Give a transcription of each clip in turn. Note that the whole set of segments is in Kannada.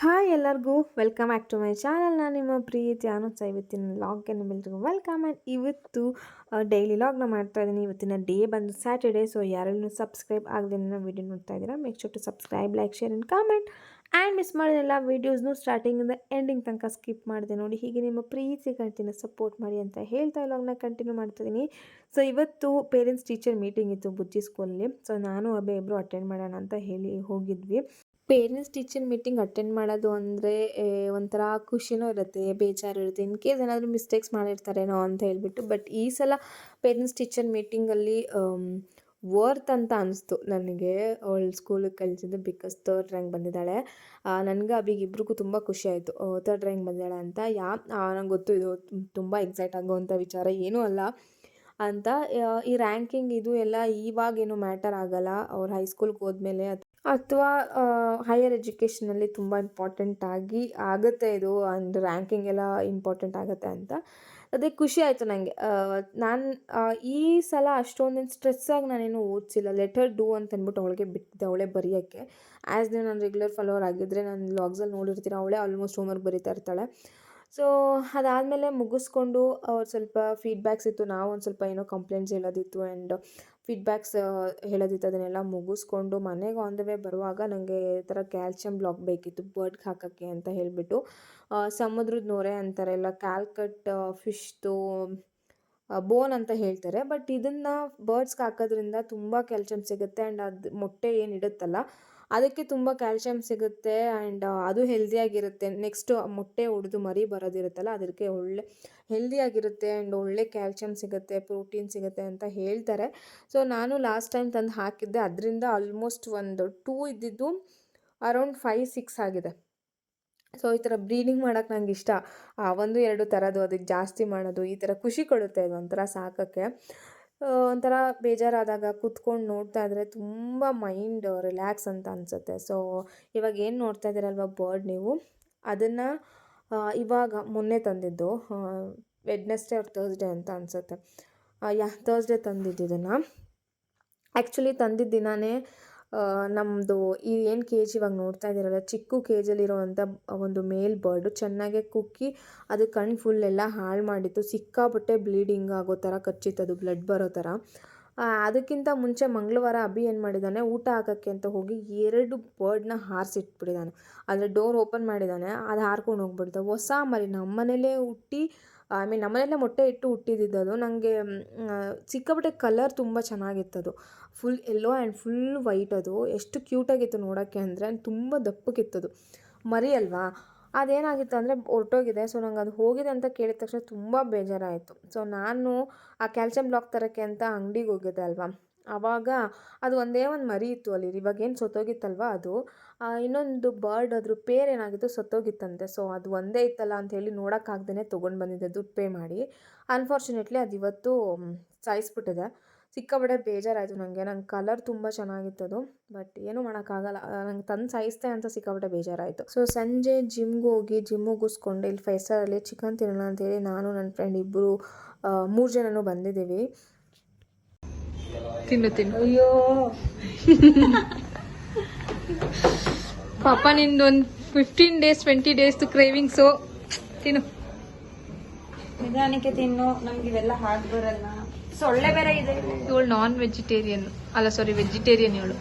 ಹಾಯ್ ಎಲ್ಲರಿಗೂ welcome back to my channel ನಾನು ನಿಮ್ಮ ಪ್ರೀತಿ ಅನುತ್ಸ ಇವತ್ತಿನ ಲಾಗ್ಗೆ ನಿಮ್ಮೆಲ್ರಿಗೂ ವೆಲ್ಕಮ್ ಆ್ಯಂಡ್ ಇವತ್ತು ಡೈಲಿ ಲಾಗ್ನ ಮಾಡ್ತಾ ಇದ್ದೀನಿ ಇವತ್ತಿನ ಡೇ ಬಂದು ಸ್ಯಾಟರ್ಡೇ ಸೊ ಯಾರೆಲ್ಲೂ ಸಬ್ಸ್ಕ್ರೈಬ್ ಆಗದೆ ನನ್ನ ವೀಡಿಯೋ ನೋಡ್ತಾ ಇದ್ದೀರಾ make sure to subscribe like share and comment and miss ಮಾಡಿದ ವೀಡಿಯೋಸ್ನು ಸ್ಟಾರ್ಟಿಂಗಿಂದ ಎಂಡಿಂಗ್ ತನಕ ಸ್ಕಿಪ್ ಮಾಡಿದೆ ನೋಡಿ, ಹೀಗೆ ನಿಮ್ಮ ಪ್ರೀತಿ ಕಂಟಿನ್ಯೂ ಸಪೋರ್ಟ್ ಮಾಡಿ ಅಂತ ಹೇಳ್ತಾ ಲಾಗ್ನ ಕಂಟಿನ್ಯೂ ಮಾಡ್ತಿದ್ದೀನಿ ಸೊ ಇವತ್ತು ಪೇರೆಂಟ್ಸ್ ಟೀಚರ್ ಮೀಟಿಂಗ್ ಇತ್ತು ಬುಜ್ಜಿ ಸ್ಕೂಲಲ್ಲಿ ಸೊ ನಾನು ಅಬ್ಬೆ ಇಬ್ಬರು ಅಟೆಂಡ್ ಮಾಡೋಣ ಅಂತ ಹೇಳಿ ಹೋಗಿದ್ವಿ. ಪೇರೆಂಟ್ಸ್ ಟೀಚರ್ ಮೀಟಿಂಗ್ ಅಟೆಂಡ್ ಮಾಡೋದು ಅಂದರೆ ಒಂಥರ ಖುಷಿನೂ ಇರುತ್ತೆ, ಬೇಜಾರು ಇರುತ್ತೆ. ಇನ್ ಕೇಸ್ ಏನಾದರೂ ಮಿಸ್ಟೇಕ್ಸ್ ಮಾಡಿರ್ತಾರೇನೋ ಅಂತ ಹೇಳ್ಬಿಟ್ಟು. ಬಟ್ ಈ ಸಲ ಪೇರೆಂಟ್ಸ್ ಟೀಚರ್ ಮೀಟಿಂಗಲ್ಲಿ ವರ್ತ್ ಅಂತ ಅನಿಸ್ತು ನನಗೆ. ಅವಳು ಸ್ಕೂಲಿಗೆ ಕಲಿಸಿದ್ದು ಬಿಕಾಸ್ ತರ್ಡ್ ರ್ಯಾಂಕ್ ಬಂದಿದ್ದಾಳೆ. ನನಗೆ ಅಬಿಗೆ ಇಬ್ರಿಗೂ ತುಂಬ ಖುಷಿ ಆಯಿತು. ತರ್ಡ್ ರ್ಯಾಂಕ್ ಬಂದಿದ್ದಾಳೆ ಅಂತ. ಯಾ ನಂಗೆ ಗೊತ್ತು, ಇದು ತುಂಬ ಎಕ್ಸೈಟ್ ಆಗುವಂಥ ವಿಚಾರ. ಏನೂ ಅಲ್ಲ ಅಂತ ಈ ರ್ಯಾಂಕಿಂಗ್ ಇದು ಎಲ್ಲ ಇವಾಗೇನು ಮ್ಯಾಟರ್ ಆಗಲ್ಲ. ಅವ್ರು ಹೈಸ್ಕೂಲ್ಗೆ ಹೋದ್ಮೇಲೆ ಅಥವಾ ಹೈಯರ್ ಎಜುಕೇಷನಲ್ಲಿ ತುಂಬ ಇಂಪಾರ್ಟೆಂಟ್ ಆಗಿ ಆಗುತ್ತೆ ಇದು ಅಂಡ್ ರ್ಯಾಂಕಿಂಗ್ ಎಲ್ಲ ಇಂಪಾರ್ಟೆಂಟ್ ಆಗುತ್ತೆ ಅಂತ. ಅದೇ ಖುಷಿ ಆಯಿತು ನನಗೆ ನಾನು ಈ ಸಲ ಅಷ್ಟೊಂದೇನು ಸ್ಟ್ರೆಸ್ಸಾಗಿ ನಾನೇನು ಓದಿಸಿಲ್ಲ. ಲೆಟರ್ ಡೂ ಅಂತ ಅಂದ್ಬಿಟ್ಟು ಅವಳಿಗೆ ಬಿಟ್ಟಿದ್ದೆ, ಅವಳೇ ಬರೆಯೋಕ್ಕೆ. ಆ್ಯಸ್ ದೇ ನಾನು ರೆಗ್ಯುಲರ್ ಫಾಲೋವರ್ ಆಗಿದ್ದರೆ ನಾನು ಲಾಗ್ಸಲ್ಲಿ ನೋಡಿರ್ತೀನಿ, ಅವಳೇ ಆಲ್ಮೋಸ್ಟ್ ಹೋಮ್ವರ್ಕ್ ಬರೀತಾ ಇರ್ತಾಳೆ. ಸೊ ಅದಾದಮೇಲೆ ಮುಗಿಸ್ಕೊಂಡು ಅವ್ರು ಸ್ವಲ್ಪ ಫೀಡ್ಬ್ಯಾಕ್ಸ್ ಇತ್ತು, ನಾವು ಒಂದು ಸ್ವಲ್ಪ ಏನೋ ಕಂಪ್ಲೇಂಟ್ಸ್ ಹೇಳೋದಿತ್ತು ಆ್ಯಂಡ್ ಫೀಡ್ಬ್ಯಾಕ್ಸ್ ಹೇಳೋದಿತ್ತು. ಅದನ್ನೆಲ್ಲ ಮುಗಿಸ್ಕೊಂಡು ಮನೆಗೆ ಆನ್ ದ ವೇ ಬರುವಾಗ ನನಗೆ ಈ ಥರ ಕ್ಯಾಲ್ಶಿಯಂ ಬ್ಲಾಕ್ ಬೇಕಿತ್ತು ಬರ್ಡ್ಗೆ ಹಾಕೋಕ್ಕೆ ಅಂತ ಹೇಳಿಬಿಟ್ಟು ಸಮುದ್ರದ ನೊರೆ ಅಂತಾರೆ ಇಲ್ಲ ಕ್ಯಾಲ್ಕಟ್ ಫಿಶ್ದು ಬೋನ್ ಅಂತ ಹೇಳ್ತಾರೆ. ಬಟ್ ಇದನ್ನು ಬರ್ಡ್ಸ್ಗೆ ಹಾಕೋದ್ರಿಂದ ತುಂಬ ಕ್ಯಾಲ್ಶಿಯಂ ಸಿಗುತ್ತೆ ಆ್ಯಂಡ್ ಅದು ಮೊಟ್ಟೆ ಏನು ಇಡುತ್ತಲ್ಲ ಅದಕ್ಕೆ ತುಂಬ ಕ್ಯಾಲ್ಶಿಯಂ ಸಿಗುತ್ತೆ ಆ್ಯಂಡ್ ಅದು ಹೆಲ್ದಿಯಾಗಿರುತ್ತೆ ನೆಕ್ಸ್ಟು ಮೊಟ್ಟೆ ಒಡೆದು ಮರಿ ಬರೋದಿರುತ್ತಲ್ಲ, ಅದಕ್ಕೆ ಒಳ್ಳೆ ಹೆಲ್ದಿಯಾಗಿರುತ್ತೆ ಆ್ಯಂಡ್ ಒಳ್ಳೆ ಕ್ಯಾಲ್ಶಿಯಂ ಸಿಗುತ್ತೆ ಪ್ರೋಟೀನ್ ಸಿಗುತ್ತೆ ಅಂತ ಹೇಳ್ತಾರೆ. ಸೊ ನಾನು ಲಾಸ್ಟ್ ಟೈಮ್ ತಂದು ಹಾಕಿದ್ದೆ, ಅದರಿಂದ ಆಲ್ಮೋಸ್ಟ್ ಒಂದು ಟೂ ಇದ್ದಿದ್ದು ಅರೌಂಡ್ ಫೈವ್ ಸಿಕ್ಸ್ ಆಗಿದೆ. ಸೊ ಈ ಥರ ಬ್ರೀಡಿಂಗ್ ಮಾಡೋಕ್ಕೆ ನಂಗೆ ಇಷ್ಟ. ಒಂದು, ಎರಡು ಥರದ್ದು ಅದಕ್ಕೆ ಜಾಸ್ತಿ ಮಾಡೋದು, ಈ ಥರ ಖುಷಿ ಕೊಡುತ್ತೆ ಅದು ಒಂಥರ ಸಾಕೋಕ್ಕೆ. ಒಂಥರ ಬೇಜಾರಾದಾಗ ಕೂತ್ಕೊಂಡು ನೋಡ್ತಾ ಇದ್ರೆ ತುಂಬ ಮೈಂಡ್ ರಿಲ್ಯಾಕ್ಸ್ ಅಂತ ಅನಿಸುತ್ತೆ. ಸೊ ಇವಾಗ ಏನು ನೋಡ್ತಾ ಇದ್ದೀರಲ್ವ ಬರ್ಡ್ ನೀವು? ಅದನ್ನು ಇವಾಗ ಮೊನ್ನೆ ತಂದಿದ್ದು ವೆಡ್ನೆಸ್ಡೇ ಆರ್ ತರ್ಸ್ಡೇ ಅಂತ ಅನಿಸುತ್ತೆ. ಯಾ ತರ್ಸ್ಡೇ ತಂದಿದ್ದು ಇದನ್ನು. ಆ್ಯಕ್ಚುಲಿ ತಂದಿದ್ದ ದಿನವೇ ನಮ್ಮದು ಈ ಏನು ಕೇಜ್ ಇವಾಗ ನೋಡ್ತಾ ಇದ್ದೀರಲ್ಲ, ಚಿಕ್ಕ ಕೇಜಲ್ಲಿರುವಂಥ ಒಂದು ಮೇಲ್ ಬರ್ಡು ಚೆನ್ನಾಗೆ ಕುಕ್ಕಿ, ಅದು ಕಣ್ಣು ಫುಲ್ ಎಲ್ಲ ಹಾಳು ಮಾಡಿತ್ತು. ಸಿಕ್ಕಾಪಟ್ಟೆ ಬ್ಲೀಡಿಂಗ್ ಆಗೋ ಥರ ಕಚ್ಚಿತ್ತು, ಅದು ಬ್ಲಡ್ ಬರೋ ಥರ. ಅದಕ್ಕಿಂತ ಮುಂಚೆ ಮಂಗಳವಾರ ಅಭಿ ಏನು ಮಾಡಿದ್ದಾನೆ ಊಟ ಹಾಕೋಕ್ಕೆ ಅಂತ ಹೋಗಿ ಎರಡು ಬರ್ಡ್ನ ಹಾರಿಸಿಟ್ಬಿಟ್ಟಿದ್ದಾನೆ ಅಂದರೆ ಡೋರ್ ಓಪನ್ ಮಾಡಿದ್ದಾನೆ ಅದು ಹಾರ್ಕೊಂಡು ಹೋಗ್ಬಿಡ್ತು. ಹೊಸ ಮರಿ, ನಮ್ಮನೇಲೇ ಹುಟ್ಟಿ ಐ ಮೀನ್ ನಮ್ಮನೆಯಲ್ಲೇ ಮೊಟ್ಟೆ ಇಟ್ಟು ಹುಟ್ಟಿದ್ದು ನನಗೆ ಸಿಕ್ಕಾಪಟ್ಟೆ ಕಲರ್ ತುಂಬ ಚೆನ್ನಾಗಿತ್ತದು. Full yellow and full white ಅದು. ಎಷ್ಟು ಕ್ಯೂಟಾಗಿತ್ತು ನೋಡೋಕ್ಕೆ ಅಂದರೆ, ತುಂಬ ದಪ್ಪಕ್ಕಿತ್ತದು ಮರಿ ಅಲ್ವಾ? ಅದೇನಾಗಿತ್ತು ಅಂದರೆ ಹೊರ್ಟೋಗಿದೆ ಸೊ ನಂಗೆ ಅದು ಹೋಗಿದೆ ಅಂತ ಕೇಳಿದ ತಕ್ಷಣ ತುಂಬ ಬೇಜಾರಾಯಿತು. ಸೊ ನಾನು ಆ ಕ್ಯಾಲ್ಸಿಯಂ ಬ್ಲಾಕ್ ತರೋಕ್ಕೆ ಅಂತ ಅಂಗಡಿಗೆ ಹೋಗಿದ್ದೆ ಅಲ್ವಾ. ಆವಾಗ ಅದು ಒಂದೇ ಒಂದು ಮರಿ ಇತ್ತು ಅಲ್ಲಿ. ಇವಾಗೇನು ಸೊತ್ತೋಗಿತ್ತಲ್ವ ಅದು. ಇನ್ನೊಂದು ಬರ್ಡ್ ಅದ್ರ ಪೇರ್ ಏನಾಗಿತ್ತು ಸತ್ತೋಗಿತ್ತಂತೆ ಸೊ ಅದು ಒಂದೇ ಇತ್ತಲ್ಲ ಅಂತ ಹೇಳಿ ನೋಡೋಕ್ಕಾಗ್ದೇ ತೊಗೊಂಡು ಬಂದಿದ್ದೆ. ದುಡ್ಡು ಪೇ ಮಾಡಿ. ಅನ್ಫಾರ್ಚುನೇಟ್ಲಿ ಅದು ಇವತ್ತು ಸಾಯಿಸ್ಬಿಟ್ಟಿದೆ. ಸಿಕ್ಕಾಪಟ್ಟೆ ಬೇಜಾರಾಯಿತು ನನಗೆ ನಂಗೆ ಕಲರ್ ತುಂಬ ಚೆನ್ನಾಗಿತ್ತು ಅದು ಬಟ್ ಏನು ಮಾಡೋಕ್ಕಾಗಲ್ಲ. ನಂಗೆ ತಂದು ಸಾಯಿಸ್ತೆ ಅಂತ ಸಿಕ್ಕಾಪಟ್ಟೆ ಬೇಜಾರಾಯಿತು. ಸೊ ಸಂಜೆ ಜಿಮ್ಗೆ ಹೋಗಿ ಜಿಮ್ ಮುಗಿಸ್ಕೊಂಡು ಇಲ್ಲಿ ಫೈವ್ ಸ್ಟಾರಲ್ಲಿ ಚಿಕನ್ ತಿನ್ನೋಣ ಅಂತೇಳಿ ನಾನು ನನ್ನ ಫ್ರೆಂಡ್ ಇಬ್ಬರು ಮೂರು ಜನನೂ ಬಂದಿದ್ದೀವಿ. ತಿನ್ನು ತಿನ್ನು. ಅಯ್ಯೋ. ಪಾಪ ನಿಂದು ಒಂದು fifteen days twenty days cravings ತಿನ್ನು. ನಿಧಾನಕ್ಕೆ ತಿನ್ನು. ನಮ್ಗೆ ಇವೆಲ್ಲ ಹಾಗೆ ಬರಲ್ಲ. ಸೊಳ್ಳೆ ಬೇರೆ ಇದೆ. ಇವಳು ನಾನ್ ವೆಜಿಟೇರಿಯನ್ ಅಲ್ಲ ಸಾರಿ ವೆಜಿಟೇರಿಯನ್ ಇವಳು.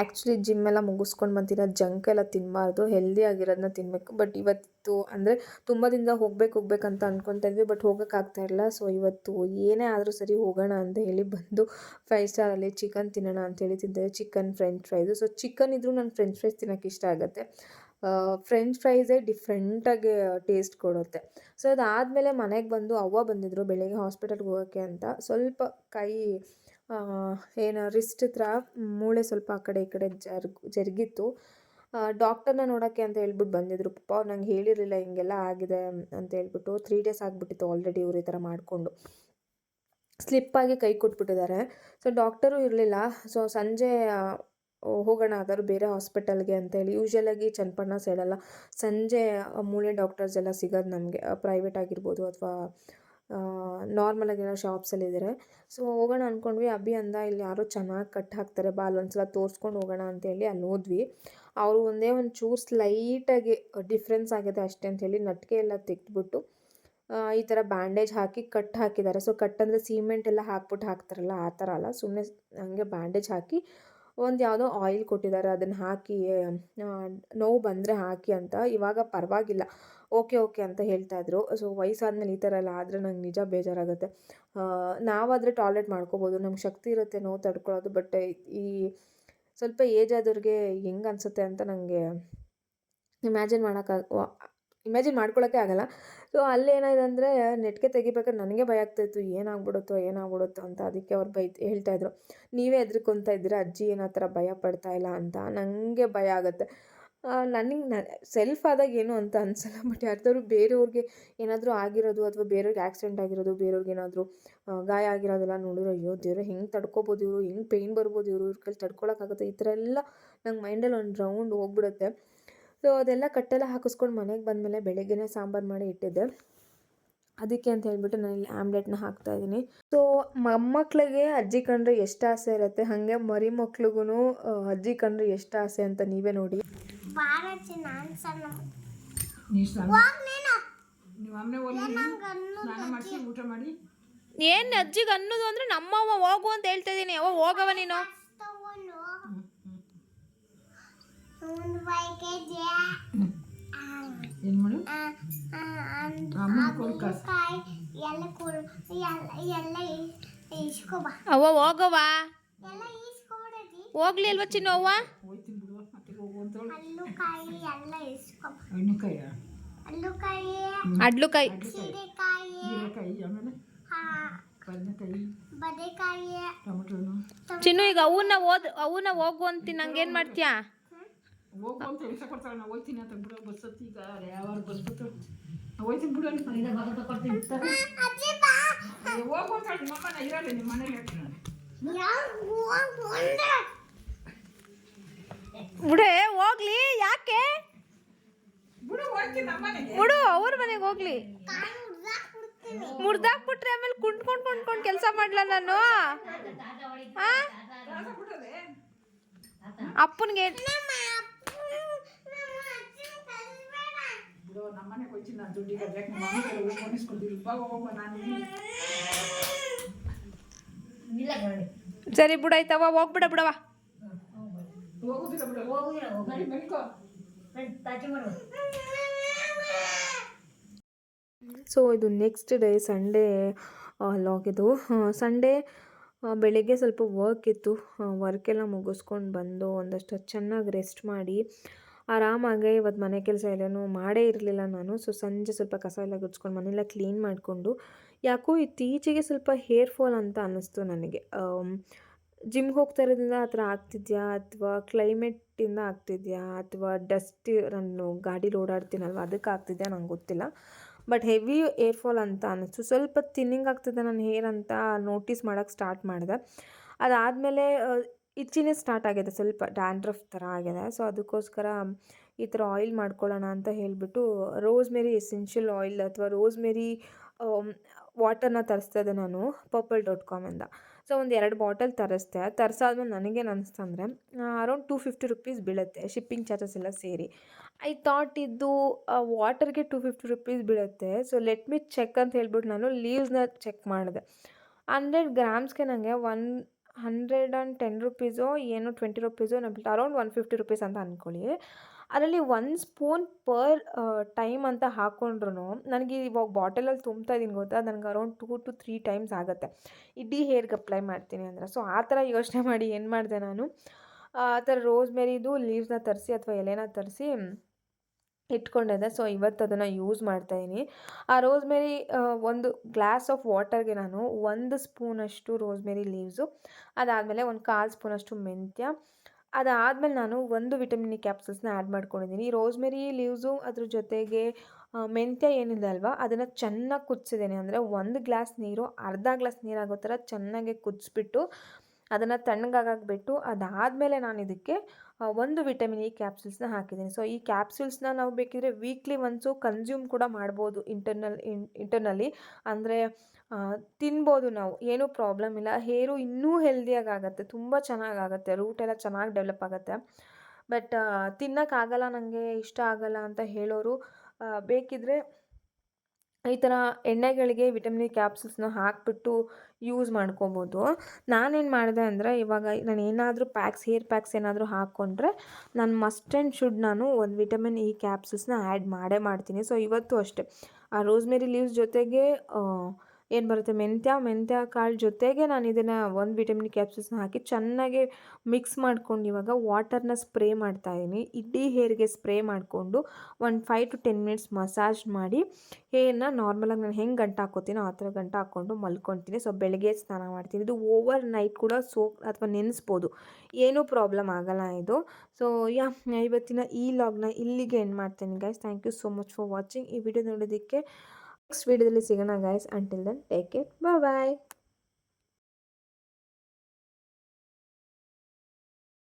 ಆ್ಯಕ್ಚುಲಿ ಜಿಮ್ ಎಲ್ಲ ಮುಗಿಸ್ಕೊಂಡು ಬಂದಿರೋ ಜಂಕ್ ಎಲ್ಲ ತಿನ್ನಬಾರ್ದು ಹೆಲ್ದಿ ಆಗಿರೋದನ್ನ ತಿನ್ನಬೇಕು ಬಟ್ ಇವತ್ತು ಅಂದರೆ ತುಂಬ ದಿನದ ಹೋಗ್ಬೇಕು ಹೋಗ್ಬೇಕಂತ ಅನ್ಕೊತಾ ಇದ್ವಿ ಬಟ್ ಹೋಗೋಕ್ಕಾಗ್ತಾ ಇಲ್ಲ. ಸೊ ಇವತ್ತು ಏನೇ ಆದರೂ ಸರಿ ಹೋಗೋಣ ಅಂತ ಹೇಳಿ ಬಂದು ಫೈವ್ ಸ್ಟಾರಲ್ಲಿ ಚಿಕನ್ ತಿನ್ನೋಣ ಅಂತೇಳಿ ತಿಂತಾರೆ chicken French fries so chicken ಇದ್ದರೂ ನಾನು ಫ್ರೆಂಚ್ ಫ್ರೈಸ್ ತಿನ್ನೋಕ್ಕೆ ಇಷ್ಟ ಆಗುತ್ತೆ. ಫ್ರೆಂಚ್ ಫ್ರೈಸೇ ಡಿಫ್ರೆಂಟಾಗಿ ಟೇಸ್ಟ್ ಕೊಡುತ್ತೆ. ಸೊ ಅದಾದಮೇಲೆ ಮನೆಗೆ ಬಂದು ಅವ್ವ ಬಂದಿದ್ದರು ಬೆಳಗ್ಗೆ ಹಾಸ್ಪಿಟಲ್ಗೆ ಹೋಗೋಕ್ಕೆ ಅಂತ. ಸ್ವಲ್ಪ ಕೈ ಏನು ರಿಸ್ಟ್ ಹತ್ರ ಮೂಳೆ ಸ್ವಲ್ಪ ಆ ಕಡೆ ಈ ಕಡೆ ಜರ್ಗ್ ಜರುಗಿತ್ತು. ಡಾಕ್ಟರ್ನ ನೋಡೋಕ್ಕೆ ಅಂತ ಹೇಳ್ಬಿಟ್ಟು ಬಂದಿದ್ರು. ಪಾಪ ಅವ್ರು ನಂಗೆ ಹೇಳಿರಲಿಲ್ಲ, ಹಿಂಗೆಲ್ಲ ಆಗಿದೆ ಅಂತ ಹೇಳ್ಬಿಟ್ಟು ತ್ರೀ ಡೇಸ್ ಆಗಿಬಿಟ್ಟಿತ್ತು ಆಲ್ರೆಡಿ ಇವ್ರು ಈ ಥರ ಮಾಡಿಕೊಂಡು. ಸ್ಲಿಪ್ಪಾಗಿ ಕೈ ಕೊಟ್ಬಿಟ್ಟಿದ್ದಾರೆ. ಸೊ ಡಾಕ್ಟರು ಇರಲಿಲ್ಲ. ಸೊ ಸಂಜೆ ಹೋಗೋಣ ಆದರೂ ಬೇರೆ ಹಾಸ್ಪಿಟಲ್ಗೆ ಅಂತೇಳಿ. ಯೂಶ್ವಲಾಗಿ ಚನ್ನಪಣ್ಣ ಸೈಡೆಲ್ಲ ಸಂಜೆ ಮೂಳೆ ಡಾಕ್ಟರ್ಸ್ ಎಲ್ಲ ಸಿಗೋದು ನಮಗೆ. ಪ್ರೈವೇಟ್ ಆಗಿರ್ಬೋದು ಅಥವಾ ನಾರ್ಮಲಾಗಿರೋ ಶಾಪ್ಸಲ್ಲಿದ್ದಾರೆ ಸೊ ಹೋಗೋಣ ಅಂದ್ಕೊಂಡ್ವಿ ಅಭಿ ಅಂದ, ಇಲ್ಲಿ ಯಾರೋ ಚೆನ್ನಾಗಿ ಕಟ್ ಹಾಕ್ತಾರೆ. ಬಾ ಅಲ್ಲೊಂದ್ಸಲ ತೋರಿಸ್ಕೊಂಡು ಹೋಗೋಣ ಅಂತೇಳಿ ಅಲ್ಲಿ ಹೋದ್ವಿ. ಅವರು ಒಂದೇ ಒಂದು ಚೂರು ಸ್ಲೈಟಾಗಿ ಡಿಫ್ರೆನ್ಸ್ ಆಗಿದೆ ಅಷ್ಟೇ ಅಂತೇಳಿ ನಟಿಕೆ ಎಲ್ಲ ತೆಗೆದ್ಬಿಟ್ಟು ಈ ಥರ ಬ್ಯಾಂಡೇಜ್ ಹಾಕಿ ಕಟ್ ಹಾಕಿದ್ದಾರೆ. ಸೊ ಕಟ್ ಅಂದರೆ ಸಿಮೆಂಟ್ ಎಲ್ಲ ಹಾಕ್ಬಿಟ್ಟು ಹಾಕ್ತಾರಲ್ಲ, ಆ ಥರ ಅಲ್ಲ. ಸುಮ್ಮನೆ ಹಂಗೆ ಬ್ಯಾಂಡೇಜ್ ಹಾಕಿ ಒಂದು ಯಾವುದೋ ಆಯಿಲ್ ಕೊಟ್ಟಿದ್ದಾರೆ ಅದನ್ನು ಹಾಕಿ ನೋವು ಬಂದರೆ ಹಾಕಿ ಅಂತ. ಇವಾಗ ಪರವಾಗಿಲ್ಲ. ಓಕೆ ಓಕೆ ಅಂತ ಹೇಳ್ತಾ ಇದ್ರು. ಸೊ ವಯಸ್ಸಾದ್ಮೇಲೆ ಈ ಥರ ಎಲ್ಲ ಆದರೆ ನಂಗೆ ನಿಜ ಬೇಜಾರಾಗುತ್ತೆ. ನಾವಾದರೆ ಟಾಯ್ಲೆಟ್ ಮಾಡ್ಕೋಬೋದು. ನಮ್ಗೆ ಶಕ್ತಿ ಇರುತ್ತೆ ನೋವು ತಡ್ಕೊಳ್ಳೋದು ಬಟ್ ಈ ಸ್ವಲ್ಪ ಏಜ್ ಆದವ್ರಿಗೆ ಹೆಂಗೆ ಅನಿಸುತ್ತೆ ಅಂತ ನನಗೆ ಇಮ್ಯಾಜಿನ್ ಮಾಡೋಕ್ಕಾಗ ಇಮ್ಯಾಜಿನ್ ಮಾಡ್ಕೊಳಕ್ಕೆ ಆಗಲ್ಲ. ಸೊ ಅಲ್ಲೇನಾಗಿದೆ ಅಂದರೆ ನೆಟ್ಗೆ ತೆಗಿಬೇಕಾದ್ರೆ ನನಗೆ ಭಯ ಆಗ್ತಾಯಿತ್ತು ಏನಾಗ್ಬಿಡುತ್ತೋ ಏನಾಗ್ಬಿಡುತ್ತೋ ಅಂತ ಅದಕ್ಕೆ ಅವ್ರು ಬೈ ಹೇಳ್ತಾಯಿದ್ರು ನೀವೇ ಹೆದ್ರಿಕೊಂತ ಇದ್ದೀರಾ? ಅಜ್ಜಿ ಏನೋ ಆ ಥರ ಭಯ ಪಡ್ತಾ ಇಲ್ಲ ಅಂತ. ನನಗೆ ಭಯ ಆಗುತ್ತೆ. ನನಗೆ ನ ಸೆಲ್ಫ್ ಆದಾಗ ಏನು ಅಂತ ಅನ್ಸಲ್ಲ. ಬಟ್ ಯಾರ್ದಾದ್ರು ಬೇರೆಯವ್ರಿಗೆ ಏನಾದರೂ ಆಗಿರೋದು ಅಥವಾ ಬೇರೆಯವ್ರಿಗೆ ಆಕ್ಸಿಡೆಂಟ್ ಆಗಿರೋದು, ಬೇರೆಯವ್ರಿಗೆ ಏನಾದರೂ ಗಾಯ ಆಗಿರೋದೆಲ್ಲ ನೋಡಿದ್ರೆ, ಅಯ್ಯೋ ದೇವ್ರೆ, ಹೆಂಗೆ ತಡ್ಕೊಬೋದು ಇವರು? ಹೆಂಗೆ ಪೇಯ್ನ್ ಬರ್ಬೋದು ಇವರು? ಇವ್ರ ಕೈಲಿ ತಡ್ಕೊಳಕ್ಕಾಗುತ್ತೆ? ಈ ಥರ ಎಲ್ಲ ನಂಗೆ ಮೈಂಡಲ್ಲಿ ಒಂದು ರೌಂಡ್ ಹೋಗ್ಬಿಡುತ್ತೆ. ಸೊ ಅದೆಲ್ಲ ಕಟ್ಟೆಲ್ಲ ಹಾಕಿಸ್ಕೊಂಡು ಮನೆಗೆ ಬಂದಮೇಲೆ ಬೆಳಗ್ಗೆನೇ ಸಾಂಬಾರು ಮಾಡಿ ಇಟ್ಟಿದ್ದೆ. ಅದಕ್ಕೆ ಅಂತ ಹೇಳ್ಬಿಟ್ಟು ನಾನು ಇಲ್ಲಿ ಆಮ್ಲೆಟ್ನ ಹಾಕ್ತಾ ಇದ್ದೀನಿ. ಸೊ ಮೊಮ್ಮಕ್ಳಿಗೆ ಅಜ್ಜಿ ಕಂಡ್ರೆ ಎಷ್ಟು ಆಸೆ ಇರುತ್ತೆ? ಹಾಗೆ ಮರಿ ಮಕ್ಳಿಗೂ ಅಜ್ಜಿ ಕಂಡ್ರೆ ಎಷ್ಟು ಆಸೆ ಅಂತ ನೀವೇ ನೋಡಿ. ಏನು ಅಜ್ಜಿಗೆ ಅನ್ನೋದು ಅಂದರೆ ನಮ್ಮವ್ವ ಹೋಗು ಅಂತ ಹೇಳ್ತಾ ಇದ್ದೀನಿ. ಅವ ಹೋಗವ ನೀನು ತಗೊಂಡು ಒಂದು ಬೈಕೆಜಿ ಏನು ಮಾಡು ಅಮ್ಮನ ಕೊಡು ಕಾಸು ಕಾಯಿ ಎಲ್ಲ ಕುಲ್ ಎಲ್ಲ ಎಲ್ಲ ಇಸ್ಕೊಬ ಅವ್ವ ಹೋಗವ ಎಲ್ಲ ಇಸ್ಕೊಬಿಡದಿ ಹೋಗ್ಲಿ ಅಲ್ವಾ ಚಿನ್ನು ಅವ್ವ? ಹೋಯ್ತೀನಿ ಬಿಡು ಮತ್ತೆ ಹೋಗು ಅಂತ ಹೇಳಿ. ಎಲ್ಲ ಹಣ್ಣುಕಾಯ? ಅಡ್ಲುಕಾಯಿ. ಸೀರೆಕಾಯಿ. ಹೀರೆಕಾಯಿ ಆಮೇಲೆ? ಹಾ. ಬದನೆಕಾಯಿ. ಬದನೆಕಾಯಿ. ಟೊಮೆಟೊನು ಚಿನ್ನು ಈಗ ಅವನ್ನ ಓದ್ ಅವನ್ನ ಹೋಗು ಅಂತೀನಿ. ನಂಗೇನ್ ಮಾಡ್ತೀಯಾ? ಹೋಗು ಅಂತ ಕೊಡ್ತಾಳೆ. ಹೋಯ್ತೀನಿ ಅಂತ ಬಿಡು ಬಸ್ ಹತ್ತಿ ಈಗ. ಯಾವ ಬಸ್ ಬತ್ತು ನಾವು ಹೋಯ್ತೀನಿ ಬಿಡು ಅಲ್ಲಿ ಅಜ್ಜಿ ಬಾ. ಅಯ್ಯೋ, ಹೋಗು ಅಂತ ಹೇಳಿ. ನಮ್ಮನ್ನ ಇರಲ್ಲ ನಿಮ್ಮ ಮನೇಲಿ ಹೇಳ್ತೀನಿ ನಾನು. ಯಾವ ಹೋಗ್ ಬಂದೆ ಬಿಡೆ ಹೋಗ್ಲಿ ಯಾಕೆ? ಬಿಡು ಅವ್ರ ಮನೆಗೆ. ಹೋಗ್ಲಿ ಮುರ್ದಾಕ್ ಉಡ್ದಾಕ್ ಬಿಡ್ತೀನಿ ಮುರ್ದಾಕ್ಬಿಟ್ರೆ ಆಮೇಲೆ ಕುಂಡ್ಕೊಂಡ್ ಕುಂಡ್ಕೊಂಡ್ ಕೆಲಸ ಮಾಡ್ಲ ನಾನು? ಅಪ್ಪನ್ಗೆ ಸರಿ ಬಿಡಾಯ್ತವ ಹೋಗ್ಬಿಡ ಬಿಡವ ಹೋಗುದಿಲ್ಲ ಬಿಡು. ಸೊ ಇದು ನೆಕ್ಸ್ಟ್ ಡೇ ಸಂಡೇ ಲಾಗ್ ಇದು. ಸಂಡೇ ಬೆಳಿಗ್ಗೆ ಸ್ವಲ್ಪ ವರ್ಕ್ ಇತ್ತು. ವರ್ಕ್ ಎಲ್ಲ ಮುಗಿಸ್ಕೊಂಡು ಬಂದು ಒಂದಷ್ಟು ಚೆನ್ನಾಗಿ ರೆಸ್ಟ್ ಮಾಡಿ ಆರಾಮಾಗೆ ಇವತ್ತು ಮನೆ ಕೆಲಸ ಎಲ್ಲನೂ ಮಾಡೇ ಇರಲಿಲ್ಲ ನಾನು. ಸೊ ಸಂಜೆ ಸ್ವಲ್ಪ ಕಸ ಎಲ್ಲ ಗುಡ್ಸ್ಕೊಂಡು ಮನೆಯೆಲ್ಲ ಕ್ಲೀನ್ ಮಾಡಿಕೊಂಡು ಯಾಕೋ ಇತ್ತೀಚೆಗೆ ಸ್ವಲ್ಪ ಹೇರ್ ಫಾಲ್ ಅಂತ ಅನ್ನಿಸ್ತು ನನಗೆ. ಜಿಮ್ಗೆ ಹೋಗ್ತಾ ಇರೋದ್ರಿಂದ ಆ ಥರ ಆಗ್ತಿದೆಯಾ? ಅಥವಾ ಕ್ಲೈಮೇಟಿಂದ ಆಗ್ತಿದೆಯಾ? ಅಥವಾ ಡಸ್ಟ್ ನಾನು ಗಾಡೀಲಿ ಓಡಾಡ್ತೀನಲ್ವ ಅದಕ್ಕೆ ಆಗ್ತಿದೆಯಾ? ನಂಗೆ ಗೊತ್ತಿಲ್ಲ. ಬಟ್ ಹೆವಿ ಏರ್ ಫಾಲ್ ಅಂತ ಅನ್ನಿಸ್ತು. ಸ್ವಲ್ಪ ತಿನ್ನಿಂಗ್ ಆಗ್ತಿದೆ ನನ್ನ ಹೇರ್ ಅಂತ ನೋಟಿಸ್ ಮಾಡೋಕ್ಕೆ ಸ್ಟಾರ್ಟ್ ಮಾಡಿದೆ. ಅದಾದಮೇಲೆ ಇಚ್ಚಿನೇ ಸ್ಟಾರ್ಟ್ ಆಗಿದೆ. ಸ್ವಲ್ಪ ಡ್ಯಾಂಡ್ರಫ್ ಥರ ಆಗಿದೆ. ಸೊ ಅದಕ್ಕೋಸ್ಕರ ಈ ಥರ ಆಯಿಲ್ ಮಾಡ್ಕೊಳ್ಳೋಣ ಅಂತ ಹೇಳಿಬಿಟ್ಟು ರೋಸ್ಮೆರಿ ಎಸೆನ್ಷಿಯಲ್ ಆಯಿಲ್ ಅಥವಾ ರೋಸ್ಮೆರಿ ವಾಟರ್ನ ತರಿಸ್ತಾ ನಾನು ಪರ್ಪಲ್ ಡಾಟ್ ಕಾಮಿಂದ ಸೊ ಒಂದು ಎರಡು ಬಾಟಲ್ ತರಿಸ್ದೆ. ತರಿಸಾದ್ಮೇಲೆ ನನಗೇನು ಅನಿಸ್ತು ಅಂದರೆ ಅರೌಂಡ್ ಟೂ ಫಿಫ್ಟಿ ರುಪೀಸ್ ಬೀಳುತ್ತೆ ಶಿಪ್ಪಿಂಗ್ ಚಾರ್ಜಸ್ ಎಲ್ಲ ಸೇರಿ. ಐ ಥಾಟ್ ಇದು ವಾಟರ್ಗೆ ಟೂ ಫಿಫ್ಟಿ ರುಪೀಸ್ ಬೀಳುತ್ತೆ. ಸೊ ಲೆಟ್ ಮಿ ಚೆಕ್ ಅಂತ ಹೇಳ್ಬಿಟ್ಟು ನಾನು ಲೀವ್ಸ್ನ ಚೆಕ್ ಮಾಡಿದೆ. ಹಂಡ್ರೆಡ್ ಗ್ರಾಮ್ಸ್ಗೆ ನನಗೆ ಒನ್ ಹಂಡ್ರೆಡ್ ಆ್ಯಂಡ್ ಟೆನ್ ರುಪೀಸೋ ಏನೋ ಟ್ವೆಂಟಿ ರುಪೀಸೋ ನಾನು ಅರೌಂಡ್ ಒನ್ ಫಿಫ್ಟಿ ರುಪೀಸ್ ಅಂತ ಅಂದ್ಕೊಳ್ಳಿ ಅದರಲ್ಲಿ ಒಂದು ಸ್ಪೂನ್ ಪರ್ ಟೈಮ್ ಅಂತ ಹಾಕ್ಕೊಂಡ್ರು ನನಗೆ ಇವಾಗ ಬಾಟಲಲ್ಲಿ ತುಂಬ್ತಾ ಇದ್ದೀನಿ ಗೊತ್ತಾ? ನನಗೆ around two to three times ಆಗುತ್ತೆ. ಇಡೀ ಹೇರ್ಗೆ ಅಪ್ಲೈ ಮಾಡ್ತೀನಿ ಅಂದರೆ. ಸೊ, ಆ ಥರ ಯೋಚನೆ ಮಾಡಿ ಏನು ಮಾಡಿದೆ ನಾನು? ಆ ಥರ ರೋಸ್ಮೆರಿದು ಲೀವ್ಸ್ನ ತರಿಸಿ ಅಥವಾ ಎಲೆನ ತರಿಸಿ ಇಟ್ಕೊಂಡಿದ್ದೆ. ಸೊ, ಇವತ್ತು ಅದನ್ನು ಯೂಸ್ ಮಾಡ್ತಾಯಿದ್ದೀನಿ ಆ ರೋಸ್ಮೆರಿ ಒಂದು ಗ್ಲಾಸ್ ಆಫ್ ವಾಟರ್ಗೆ ನಾನು ಒಂದು ಸ್ಪೂನಷ್ಟು ರೋಸ್ಮೆರಿ ಲೀವ್ಸು. ಅದಾದಮೇಲೆ ಒಂದು ಕಾಲು ಸ್ಪೂನಷ್ಟು ಮೆಂತ್ಯ. ಅದಾದಮೇಲೆ ನಾನು ಒಂದು ವಿಟಮಿನ್ ಇ ಕ್ಯಾಪ್ಸೂಲ್ಸ್ನ ಆ್ಯಡ್ ಮಾಡ್ಕೊಂಡಿದ್ದೀನಿ. ರೋಸ್ಮೆರಿ ಲೀವ್ಸು ಅದ್ರ ಜೊತೆಗೆ ಮೆಂತ್ಯ ಏನಿದೆ ಅಲ್ವಾ? ಅದನ್ನು ಚೆನ್ನಾಗಿ ಕುದಿಸಿದ್ದೀನಿ. ಅಂದರೆ ಒಂದು ಗ್ಲಾಸ್ ನೀರು, ಅರ್ಧ ಗ್ಲಾಸ್ ನೀರಾಗೋ ಥರ ಚೆನ್ನಾಗಿ ಕುದಿಸ್ಬಿಟ್ಟು, ಅದನ್ನು ತಣ್ಣಗಾಗಬಿಟ್ಟು ಅದಾದಮೇಲೆ ನಾನು ಇದಕ್ಕೆ ಒಂದು ವಿಟಮಿನ್ ಇ ಕ್ಯಾಪ್ಸೂಲ್ಸ್ನ ಹಾಕಿದ್ದೀನಿ. ಸೊ, ಈ ಕ್ಯಾಪ್ಸೂಲ್ಸ್ನ ನಾವು ಬೇಕಿದ್ರೆ ವೀಕ್ಲಿ ಒನ್ಸು ಕನ್ಸ್ಯೂಮ್ ಕೂಡ ಮಾಡ್ಬೋದು ಇಂಟರ್ನಲ್ ಇಂಟರ್ನಲ್ಲಿ ಅಂದರೆ ತಿನ್ಬೋದು ನಾವು. ಏನೂ ಪ್ರಾಬ್ಲಮ್ ಇಲ್ಲ. ಹೇರು ಇನ್ನೂ ಹೆಲ್ದಿಯಾಗಿ ಆಗುತ್ತೆ ತುಂಬ ಚೆನ್ನಾಗಾಗತ್ತೆ. ರೂಟ್ ಎಲ್ಲ ಚೆನ್ನಾಗಿ ಡೆವಲಪ್ ಆಗುತ್ತೆ. ಬಟ್ ತಿನ್ನೋಕ್ಕಾಗಲ್ಲ ನನಗೆ ಇಷ್ಟ ಆಗಲ್ಲ ಅಂತ ಹೇಳೋರು ಬೇಕಿದ್ರೆ ಈ ಥರ ಎಣ್ಣೆಗಳಿಗೆ ವಿಟಮಿನ್ ಕ್ಯಾಪ್ಸೂಲ್ಸ್ನ ಹಾಕಿಬಿಟ್ಟು ಯೂಸ್ ಮಾಡ್ಕೊಬೋದು. ನಾನೇನು ಮಾಡಿದೆ ಅಂದರೆ, ಇವಾಗ ನಾನು ಏನಾದರೂ ಪ್ಯಾಕ್ಸ್ ಹೇರ್ ಪ್ಯಾಕ್ಸ್ ಏನಾದರೂ ಹಾಕ್ಕೊಂಡ್ರೆ ನಾನು ಮಸ್ಟ್ ಆ್ಯಂಡ್ ಶುಡ್ ನಾನು ಒಂದು ವಿಟಮಿನ್ ಇ ಕ್ಯಾಪ್ಸೂಲ್ಸ್ನ ಆ್ಯಡ್ ಮಾಡೇ ಮಾಡ್ತೀನಿ. ಸೊ ಇವತ್ತು ಅಷ್ಟೇ. ಆ ರೋಸ್ಮೆರಿ ಲೀವ್ಸ್ ಜೊತೆಗೆ ಏನು ಬರುತ್ತೆ? ಮೆಂತ್ಯ ಮೆಂತ್ಯ ಕಾಳು ಜೊತೆಗೆ ನಾನು ಇದನ್ನು ಒಂದು ವಿಟಮಿನ್ ಕ್ಯಾಪ್ಸೂಲ್ಸ್ನ ಹಾಕಿ ಚೆನ್ನಾಗಿ ಮಿಕ್ಸ್ ಮಾಡ್ಕೊಂಡು ಇವಾಗ ವಾಟರ್ನ ಸ್ಪ್ರೇ ಮಾಡ್ತಾಯಿದ್ದೀನಿ ಇಡೀ ಹೇರ್ಗೆ ಸ್ಪ್ರೇ ಮಾಡಿಕೊಂಡು ಒಂದು five to ten minutes massage ಮಾಡಿ ಹೇರ್ನ ನಾರ್ಮಲಾಗಿ ನಾನು ಹೆಂಗೆ ಗಂಟು ಹಾಕೋತೀನೋ ಆ ಥರ ಗಂಟು ಹಾಕ್ಕೊಂಡು ಮಲ್ಕೊತೀನಿ ಸೊ, ಬೆಳಗ್ಗೆ ಸ್ನಾನ ಮಾಡ್ತೀನಿ. ಇದು ಓವರ್ ನೈಟ್ ಕೂಡ ಸೋಪ್ ಅಥವಾ ನೆನೆಸ್ಬೋದು. ಏನೂ ಪ್ರಾಬ್ಲಮ್ ಆಗಲ್ಲ ಇದು. ಸೊ, ಯಾ, ಇವತ್ತಿನ ಈ ಲಾಗ್ನ ಇಲ್ಲಿಗೆ ಎಂಡ್ ಮಾಡ್ತೀನಿ, guys. Thank you so much for watching. ಈ ವಿಡಿಯೋ ನೋಡೋದಕ್ಕೆ ನೆಕ್ಸ್ಟ್ ವಿಡಿಯೋದಲ್ಲಿ ಸಿಗೋಣ guys until then take care bye